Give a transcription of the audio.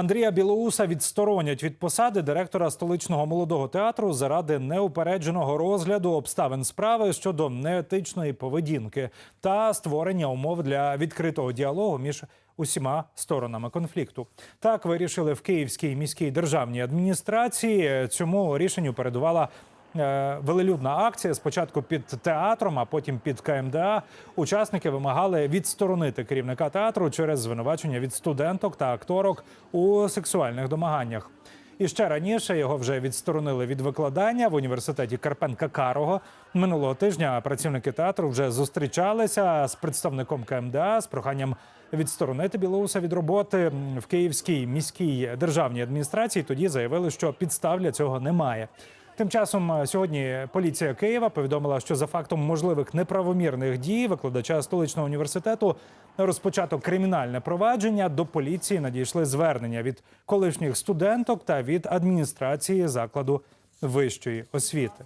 Андрія Білоуса відсторонять від посади директора столичного молодого театру заради неупередженого розгляду обставин справи щодо неетичної поведінки та створення умов для відкритого діалогу між усіма сторонами конфлікту. Так вирішили в Київській міській державній адміністрації. Цьому рішенню передувала велелюдна акція. Спочатку під театром, а потім під КМДА. Учасники вимагали відсторонити керівника театру через звинувачення від студенток та акторок у сексуальних домаганнях. І ще раніше його вже відсторонили від викладання в університеті Карпенка Карого. Минулого тижня працівники театру вже зустрічалися з представником КМДА з проханням відсторонити Білоуса від роботи в Київській міській державній адміністрації. Тоді заявили, що підстав для цього немає. Тим часом е, сьогодні поліція Києва повідомила, що за фактом можливих неправомірних дій викладача столичного університету розпочато кримінальне провадження. До поліції надійшли звернення від колишніх студенток та від адміністрації закладу вищої освіти.